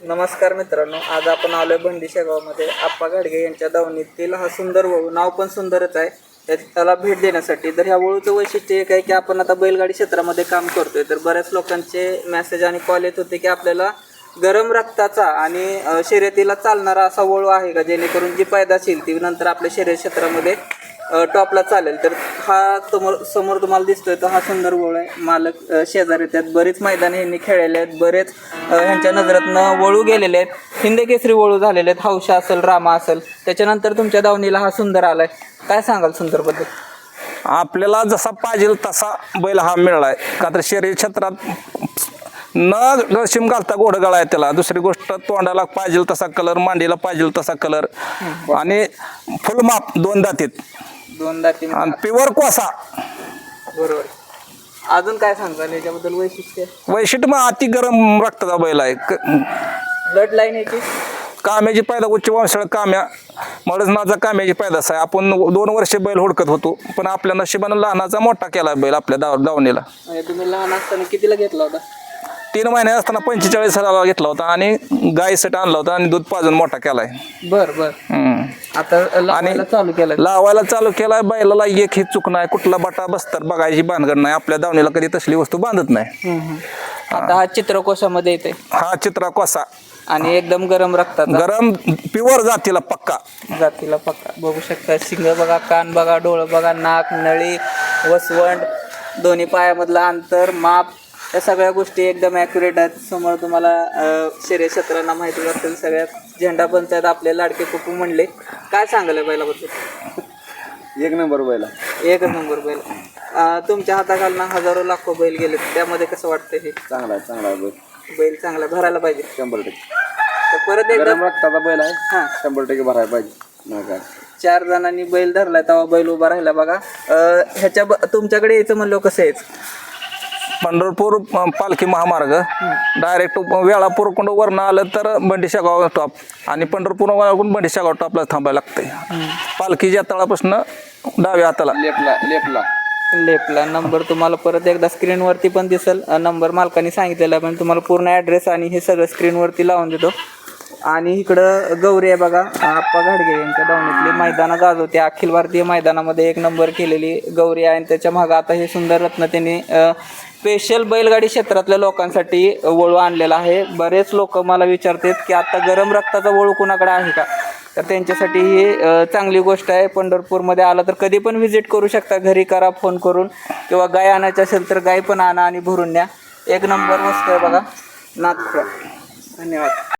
नमस्कार मित्रांनो आज आपण आलो भंडी शेगावमध्ये. आप्पा गाडगे यांच्या दावणीतील हा सुंदर वळू नाव पण सुंदरच आहे. त्या- त्याला भेट देण्यासाठी. तर ह्या वळूचं वैशिष्ट्य एक आहे की आपण आता बैलगाडी क्षेत्रामध्ये काम करतोय. तर बऱ्याच लोकांचे मेसेज आणि कॉल येत होते की आपल्याला गरम रक्ताचा आणि शर्यतीला चालणारा असा वळू आहे का? जेणेकरून जी पैदा येईल ती नंतर आपल्या शर्यत क्षेत्रामध्ये टॉपला चालेल. तर हा समोर समोर तुम्हाला दिसतोय तर हा सुंदर वळू आहे. मालक शेजारी त्यात बरीच मैदाने यांनी खेळलेले आहेत. बरेच ह्यांच्या नजरातनं वळू गेलेले आहेत. हिंद केसरी वळू झालेले आहेत. हौशा असेल रामा असेल. त्याच्यानंतर तुमच्या दावणीला हा सुंदर आलाय. काय सांगाल सुंदरबद्दल? आपल्याला जसा पाहिजे तसा बैल हा मिळालाय. का तर शरीर क्षेत्रात न गळशिम घालता घोडं गळा आहे त्याला. दुसरी गोष्ट तोंडाला पाहिजे तसा कलर मांडीला पाहिजे तसा कलर. आणि फुलमाप दोन दातीत. दोन दाती आणि प्युअर कोसा. बरोबर. अजून काय सांगाल? याच्याबद्दल वैशिष्ट्य? वैशिष्ट्य मग अति गरम रक्ताचा बैल आहे. क- ब्लड लाईन याची? काम्याची पैदा उच्च वंशाळ काम्या. माझा काम्याची पैदास आहे आपण दोन वर्ष बैल हुडकत होतो पण आपल्या नशिबानं लहानाचा मोठा केला बैल आपल्या दाव दावणीला. म्हणजे तुम्ही लहान असताना कितीला घेतला होता? तीन महिने असताना पंचेचाळीस हजाराला घेतला होता आणि गायीसाठी आणला होता आणि दूध पाजून मोठा केलाय. बर बर. हम्म. आता लावायला चालू केलं. लावायला चालू केलाय बैलाला एक ही चूक नाही. कुठला बटा बसतात बघायची भानगड नाही. आपल्या दावणीला कधी तसली वस्तू बांधत नाही. आता हा चित्रकोशामध्ये येते हा चित्रा कोसा आणि एकदम गरम रक्ताचा गरम प्युअर जातीला पक्का. जातीला पक्का. बघू शकता शिंग बघा कान बघा डोळं बघा नाक नळी वसवंड दोन्ही पायामधलं अंतर माप या सगळ्या गोष्टी एकदम ॲक्युरेट आहेत. समोर तुम्हाला शरीर क्षेत्रांना माहिती असेल सगळ्यात झेंडा पंचायत आपले लाडके पप्पू म्हणले. काय सांगाल या बैलाबद्दल? एक नंबर बैला. एक नंबर बैल. तुमच्या हाताखालनं हजारो लाखो बैल गेले त्यामध्ये कसं वाटतं हे? चांगला चांगला बैल. बैल चांगला भरायला पाहिजे. शंभर टक्के. तर परत एकदा रक्ताचा बैल आहे. हां. शंभर टक्के भरायला पाहिजे. चार जणांनी बैल धरलाय तेव्हा बैल उभा राहिला बघा. ह्याच्या तुमच्याकडे यायचं म्हणलं कसं यायचं? पंढरपूर पालखी महामार्ग. डायरेक्ट वेळापूरकडून वरनं आलं तर बंडी शेगाव टॉप आणि पंढरपूर वरून बंडी शेगाव टॉपला थांबायला लागतंय. पालखीच्या तळापासून डाव्या हाताला. लेपला लेपला. लेपला. नंबर तुम्हाला परत एकदा स्क्रीनवरती पण दिसेल. नंबर मालकाने सांगितलेला पण तुम्हाला पूर्ण ॲड्रेस आणि हे सगळं स्क्रीनवरती लावून देतो. आणि इकडं गौरी आहे बघा आप्पा घाडगे यांच्या दावणीतली मैदानं गाजवते. अखिल भारतीय मैदानामध्ये एक नंबर केलेली गौरी आहे आणि त्याच्या मागं आता हे सुंदर रत्न त्यांनी स्पेशल बैलगाडी क्षेत्रातल्या लोकांसाठी वळू आणलेला आहे. बरेच लोक मला विचारतात की आता गरम रक्ताचा वळू कुणाकडे आहे का? तर त्यांच्यासाठी ही चांगली गोष्ट आहे. पंढरपूरमध्ये आला तर कधी पण व्हिजिट करू शकता. घरी करा फोन करून. किंवा गाय आणायची असेल तर गाय पण आणा आणि भरून न्या. एक नंबर वस्तू आहे बघा. नागपूर धन्यवाद.